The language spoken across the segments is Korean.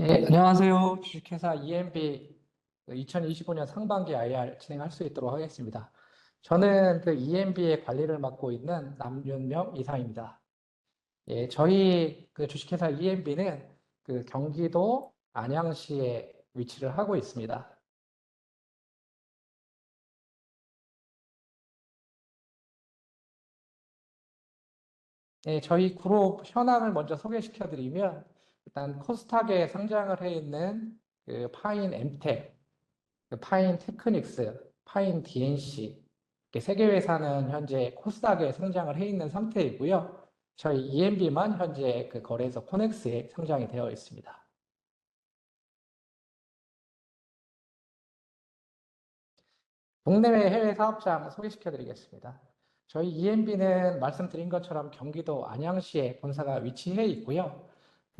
네, 안녕하세요. 주식회사 EMB 2025년 상반기 IR 진행할 수 있도록 하겠습니다. 저는 그 EMB의 관리를 맡고 있는 남윤명 이사입니다. 예, 저희 그 주식회사 EMB는 그 경기도 안양시에 위치를 하고 있습니다. 예, 저희 그룹 현황을 먼저 소개시켜 드리면 일단 코스닥에 상장을 해 있는 그 파인 엠텍, 그 파인 테크닉스, 파인 DNC 이렇게 세개 회사는 현재 코스닥에 상장을 해 있는 상태이고요. 저희 EMB만 현재 그 거래소 코넥스에 상장이 되어 있습니다. 국내외 해외 사업장 소개시켜 드리겠습니다. 저희 EMB는 말씀드린 것처럼 경기도 안양시에 본사가 위치해 있고요.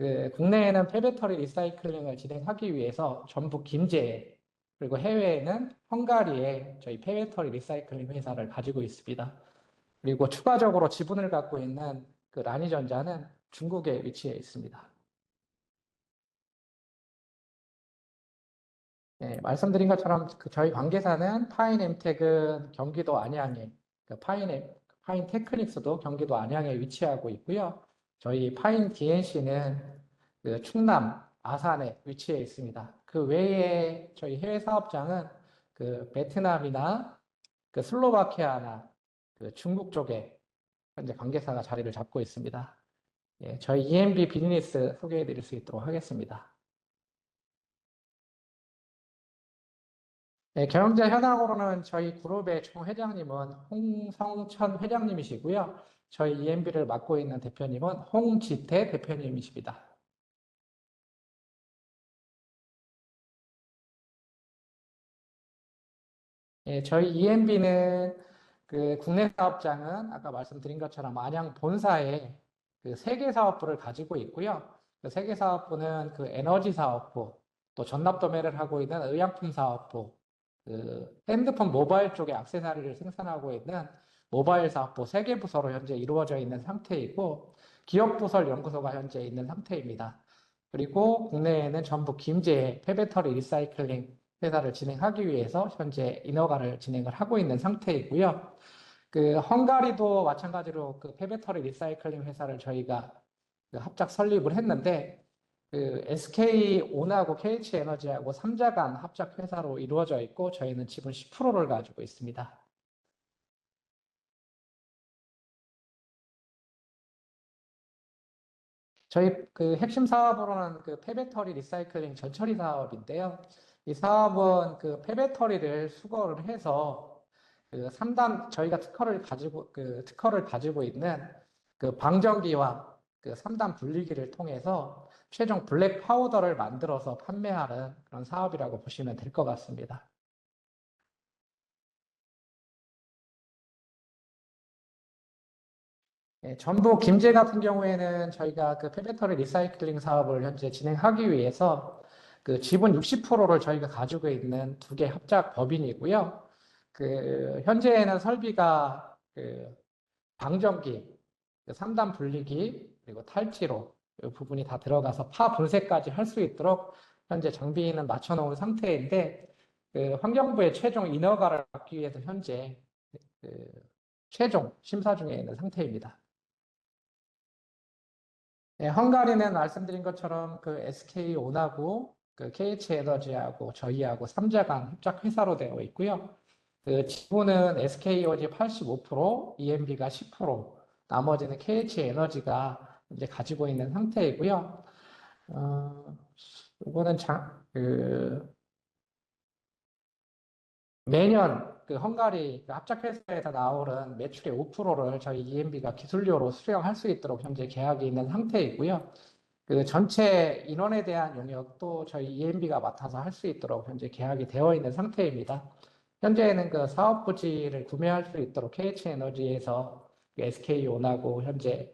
그 국내에는 폐배터리 리사이클링을 진행하기 위해서 전북 김제 그리고 해외에는 헝가리에 저희 폐배터리 리사이클링 회사를 가지고 있습니다. 그리고 추가적으로 지분을 갖고 있는 그 라니전자는 중국에 위치해 있습니다. 네, 말씀드린 것처럼 그 저희 관계사는 파인엠텍은 경기도 안양에, 그 파인, 파인 테크닉스도 경기도 안양에 위치하고 있고요. 저희 파인 DNC는 그 충남 아산에 위치해 있습니다. 그 외에 저희 해외 사업장은 그 베트남이나 그 슬로바키아나 그 중국 쪽에 현재 관계사가 자리를 잡고 있습니다. 예, 저희 EMB 비즈니스 소개해 드릴 수 있도록 하겠습니다. 네, 경영자 현황으로는 저희 그룹의 총 회장님은 홍성천 회장님이시고요. 저희 EMB를 맡고 있는 대표님은 홍지태 대표님이십니다. 예, 저희 EMB는 그 국내 사업장은 아까 말씀드린 것처럼 안양 본사에 그 세개 사업부를 가지고 있고요. 그 세개 사업부는 그 에너지 사업부, 또 전납 도매를 하고 있는 의약품 사업부, 그 핸드폰 모바일 쪽에 액세서리를 생산하고 있는 모바일 사업부 세 개 부서로 현재 이루어져 있는 상태이고 기업부설 연구소가 현재 있는 상태입니다. 그리고 국내에는 전부 김제 폐배터리 리사이클링 회사를 진행하기 위해서 현재 인허가를 진행을 하고 있는 상태이고요. 그 헝가리도 마찬가지로 그 폐배터리 리사이클링 회사를 저희가 그 합작 설립을 했는데 그 SK 온하고 KH 에너지하고 3자 간 합작 회사로 이루어져 있고 저희는 지분 10%를 가지고 있습니다. 저희 그 핵심 사업으로는 그 폐배터리 리사이클링 전처리 사업인데요. 이 사업은 그 폐배터리를 수거를 해서 그 3단 저희가 특허를 가지고 그 특허를 가지고 있는 그 방전기와 그 3단 분리기를 통해서 최종 블랙 파우더를 만들어서 판매하는 그런 사업이라고 보시면 될 것 같습니다. 예, 전북 김제 같은 경우에는 저희가 그 폐배터리 리사이클링 사업을 현재 진행하기 위해서 그 지분 60%를 저희가 가지고 있는 두 개 합작 법인이고요. 그 현재에는 설비가 그 방전기, 그 3단 분리기, 그리고 탈지로 이 부분이 다 들어가서 파 분쇄까지 할 수 있도록 현재 장비는 맞춰 놓은 상태인데 그 환경부의 최종 인허가를 받기 위해서 현재 그 최종 심사 중에 있는 상태입니다. 네, 헝가리는 말씀드린 것처럼 그 SK 온하고 그 KH 에너지하고 저희하고 3자 간 협작 회사로 되어 있고요. 그 지분은 SK 에너지 85%, EMB가 10%, 나머지는 KH 에너지가 이제 가지고 있는 상태이고요. 어, 이거는 장, 그 매년 그 헝가리 그 합작회사에서 나오는 매출의 5%를 저희 EMB가 기술료로 수령할 수 있도록 현재 계약이 있는 상태이고요. 그 전체 인원에 대한 용역도 저희 EMB가 맡아서 할 수 있도록 현재 계약이 되어 있는 상태입니다. 현재는 그 사업 부지를 구매할 수 있도록 KH에너지에서 SK온하고 현재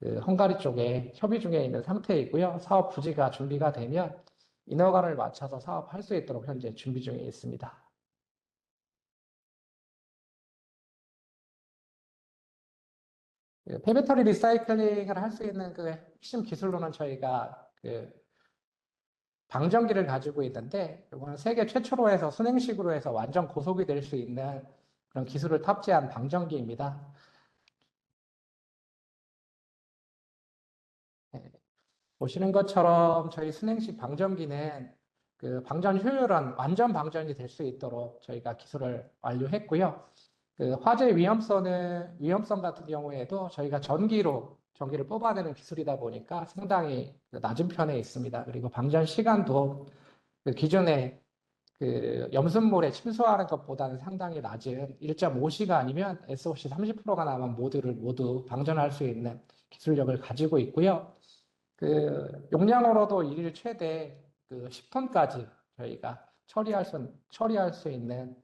그 헝가리 쪽에 협의 중에 있는 상태이고요. 사업 부지가 준비가 되면 인허가를 맞춰서 사업할 수 있도록 현재 준비 중에 있습니다. 폐배터리 리사이클링을 할 수 있는 그 핵심 기술로는 저희가 그 방전기를 가지고 있는데 이거는 세계 최초로 해서 순행식으로 해서 완전 고속이 될 수 있는 그런 기술을 탑재한 방전기입니다. 네. 보시는 것처럼 저희 순행식 방전기는 그 방전 효율은 완전 방전이 될 수 있도록 저희가 기술을 완료했고요. 그 화재 위험성은 위험성 같은 경우에도 저희가 전기로 전기를 뽑아내는 기술이다 보니까 상당히 그 낮은 편에 있습니다. 그리고 방전 시간도 그 기존에 그 염순물에 침수하는 것보다는 상당히 낮은 1.5시간이면 SOC 30%가 남은 모드를 모두 방전할 수 있는 기술력을 가지고 있고요. 그 용량으로도 일일 최대 그 10톤까지 저희가 처리할 수, 처리할 수 있는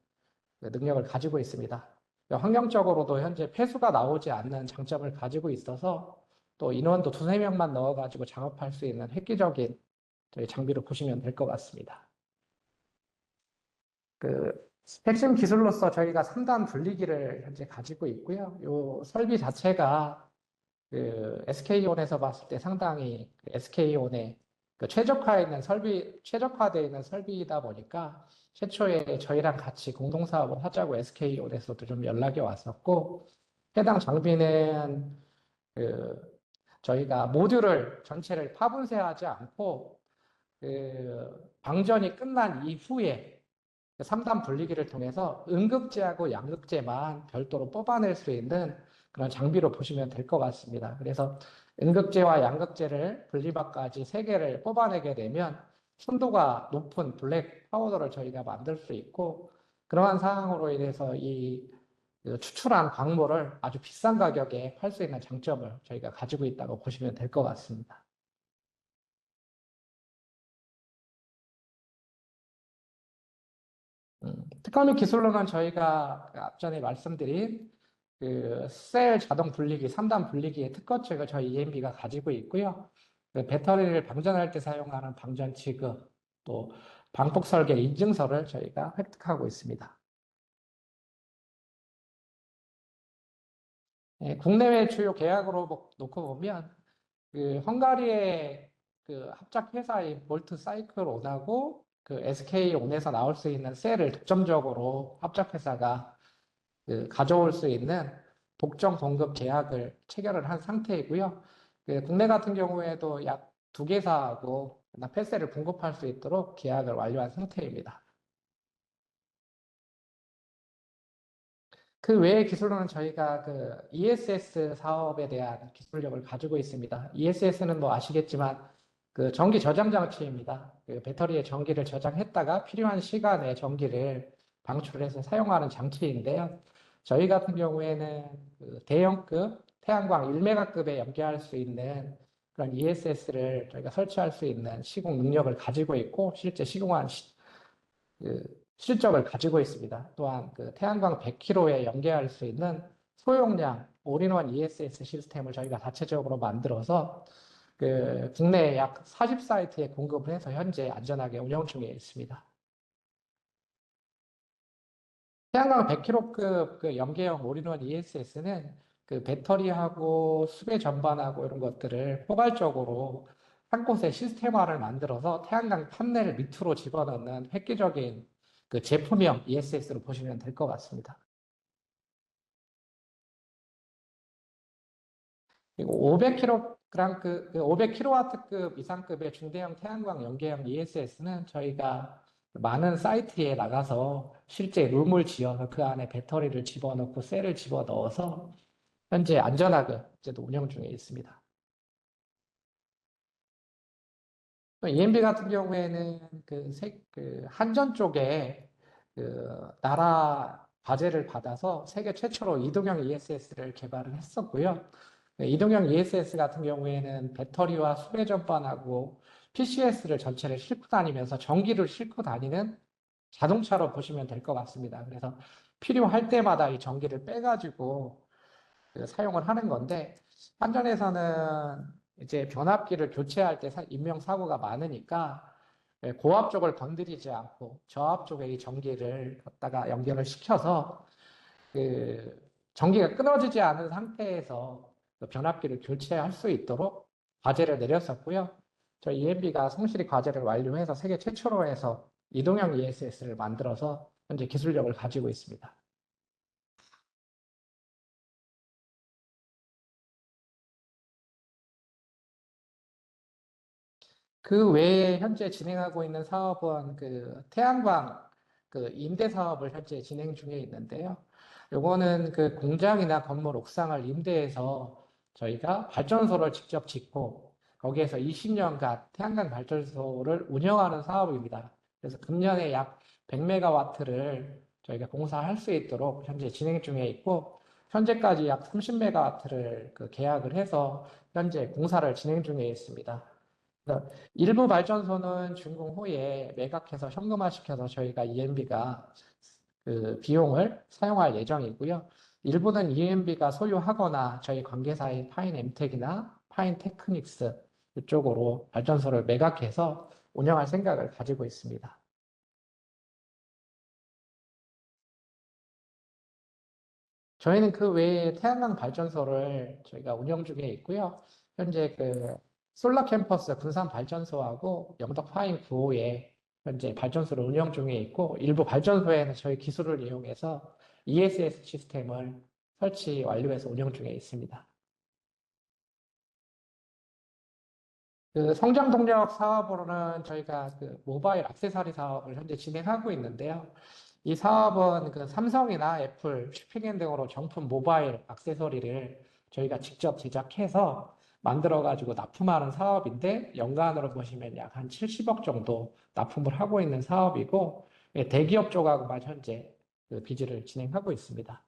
그 능력을 가지고 있습니다. 환경적으로도 현재 폐수가 나오지 않는 장점을 가지고 있어서 또 인원도 두세 명만 넣어가지고 작업할 수 있는 획기적인 장비로 보시면 될 것 같습니다. 그 핵심 기술로서 저희가 3단 분리기를 현재 가지고 있고요. 이 설비 자체가 그 SK온에서 봤을 때 상당히 SK온의 그 최적화에 있는 설비, 최적화되어 있는 설비이다 보니까 최초에 저희랑 같이 공동 사업을 하자고 SK온에서도 좀 연락이 왔었고 해당 장비는 그 저희가 모듈을 전체를 파분쇄하지 않고 그 방전이 끝난 이후에 3단 분리기를 통해서 음극재하고 양극재만 별도로 뽑아낼 수 있는 그런 장비로 보시면 될 것 같습니다. 그래서 음극재와 양극재를 분리받까지 세 개를 뽑아내게 되면 순도가 높은 블랙 파우더를 저희가 만들 수 있고 그러한 상황으로 인해서 이 추출한 광물을 아주 비싼 가격에 팔 수 있는 장점을 저희가 가지고 있다고 보시면 될 것 같습니다. 음, 특허 기술로는 저희가 그 앞전에 말씀드린 그 셀 자동 분리기, 3단 분리기의 특허책을 저희 EMB가 가지고 있고요. 그 배터리를 방전할 때 사용하는 방전 취급, 또 방폭 설계 인증서를 저희가 획득하고 있습니다. 예, 국내외 주요 계약으로 놓고 보면 그 헝가리의 그 합작 회사인 볼트 사이클 온하고 그 SK 온에서 나올 수 있는 셀을 독점적으로 합작 회사가 그 가져올 수 있는 독점 공급 계약을 체결을 한 상태이고요. 그 국내 같은 경우에도 약 두 개사하고 패스를 공급할 수 있도록 계약을 완료한 상태입니다. 그 외의 기술로는 저희가 그 ESS 사업에 대한 기술력을 가지고 있습니다. ESS는 뭐 아시겠지만 그 전기 저장 장치입니다. 그 배터리에 전기를 저장했다가 필요한 시간에 전기를 방출해서 사용하는 장치인데요. 저희 같은 경우에는 그 대형급 태양광 1메가급에 연계할 수 있는 그런 ESS를 저희가 설치할 수 있는 시공 능력을 가지고 있고 실제 시공한 시, 그 실적을 가지고 있습니다. 또한 그 태양광 100km에 연계할 수 있는 소용량 올인원 ESS 시스템을 저희가 자체적으로 만들어서 그 국내 약 40사이트에 공급을 해서 현재 안전하게 운영 중에 있습니다. 태양광 100km급 그 연계형 올인원 ESS는 그 배터리하고 수배 전반하고 이런 것들을 포괄적으로 한 곳에 시스템화를 만들어서 태양광 판넬 밑으로 집어넣는 획기적인 그 제품형 ESS로 보시면 될 것 같습니다. 그리고 500kg 그 500kW급 이상급의 중대형 태양광 연계형 ESS는 저희가 많은 사이트에 나가서 실제 룸을 지어서 그 안에 배터리를 집어넣고 셀을 집어넣어서 현재 안전하게 이제도 운영 중에 있습니다. EMB 같은 경우에는 그, 세, 그 한전 쪽에 그 나라 과제를 받아서 세계 최초로 이동형 ESS를 개발을 했었고요. 그 이동형 ESS 같은 경우에는 배터리와 수배 전반하고 PCS를 전체를 싣고 다니면서 전기를 싣고 다니는 자동차로 보시면 될 것 같습니다. 그래서 필요할 때마다 이 전기를 빼가지고 그 사용을 하는 건데 한전에서는 이제 변압기를 교체할 때 인명 사고가 많으니까 예, 고압 쪽을 건드리지 않고 저압 쪽에 이 전기를 갖다가 연결을 시켜서 그 전기가 끊어지지 않은 상태에서 그 변압기를 교체할 수 있도록 과제를 내렸었고요. 저희 EMB가 성실히 과제를 완료해서 세계 최초로 해서 이동형 ESS를 만들어서 현재 기술력을 가지고 있습니다. 그 외에 현재 진행하고 있는 사업은 그 태양광 그 임대 사업을 현재 진행 중에 있는데요. 요거는 그 공장이나 건물 옥상을 임대해서 저희가 발전소를 직접 짓고 거기에서 20년간 태양광 발전소를 운영하는 사업입니다. 그래서 금년에 약 100메가와트를 저희가 공사할 수 있도록 현재 진행 중에 있고 현재까지 약 30메가와트를 그 계약을 해서 현재 공사를 진행 중에 있습니다. 일부 발전소는 준공 후에 매각해서 현금화시켜서 저희가 EMB가 그 비용을 사용할 예정이고요. 일부는 EMB가 소유하거나 저희 관계사인 파인 엠텍이나 파인 테크닉스 이쪽으로 발전소를 매각해서 운영할 생각을 가지고 있습니다. 저희는 그 외에 태양광 발전소를 저희가 운영 중에 있고요. 현재 그 솔라 캠퍼스 군산 발전소하고 영덕 파인 9호에 현재 발전소를 운영 중에 있고 일부 발전소에는 저희 기술을 이용해서 ESS 시스템을 설치 완료해서 운영 중에 있습니다. 그 성장 동력 사업으로는 저희가 그 모바일 액세서리 사업을 현재 진행하고 있는데요. 이 사업은 그 삼성이나 애플, 슈핑앤 등으로 정품 모바일 액세서리를 저희가 직접 제작해서 만들어 가지고 납품하는 사업인데 연간으로 보시면 약 한 70억 정도 납품을 하고 있는 사업이고 예, 대기업 쪽하고만 현재 그 비즈를 진행하고 있습니다.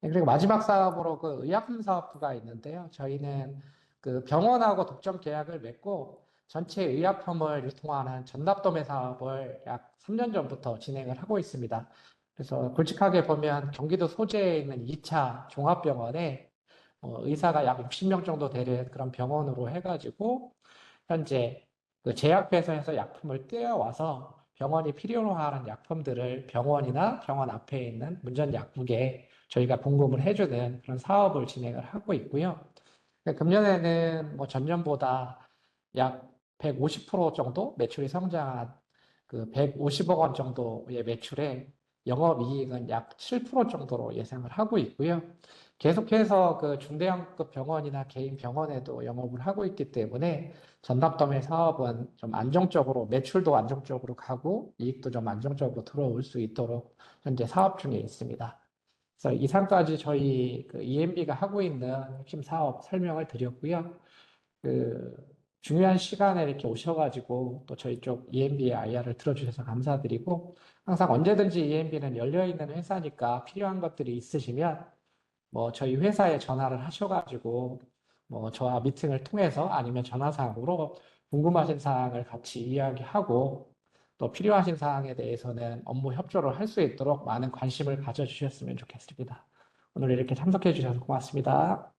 네, 그리고 마지막 사업으로 그 의약품 사업부가 있는데요. 저희는 그 병원하고 독점 계약을 맺고 전체 의약품을 유통하는 전납도매 사업을 약 3년 전부터 진행을 하고 있습니다. 그래서 굵직하게 보면 경기도 소재에 있는 2차 종합병원에 어, 의사가 약 60명 정도 되는 그런 병원으로 해가지고 현재 그 제약회사에서 약품을 떼어와서 병원이 필요로 하는 약품들을 병원이나 병원 앞에 있는 문전 약국에 저희가 공급을 해주는 그런 사업을 진행을 하고 있고요. 금년에는 뭐 전년보다 약 150% 정도 매출이 성장한 그 150억 원 정도의 매출에 영업이익은 약 7% 정도로 예상을 하고 있고요. 계속해서 그 중대형급 병원이나 개인 병원에도 영업을 하고 있기 때문에 전납도매 사업은 좀 안정적으로 매출도 안정적으로 가고 이익도 좀 안정적으로 들어올 수 있도록 현재 사업 중에 있습니다. 그래서 이상까지 저희 그 EMB가 하고 있는 핵심 사업 설명을 드렸고요. 그 중요한 시간에 이렇게 오셔가지고 또 저희 쪽 EMB의 IR을 들어주셔서 감사드리고 항상 언제든지 EMB는 열려있는 회사니까 필요한 것들이 있으시면 뭐 저희 회사에 전화를 하셔가지고 뭐 저와 미팅을 통해서 아니면 전화상으로 궁금하신 사항을 같이 이야기하고 또 필요하신 사항에 대해서는 업무 협조를 할 수 있도록 많은 관심을 가져주셨으면 좋겠습니다. 오늘 이렇게 참석해 주셔서 고맙습니다.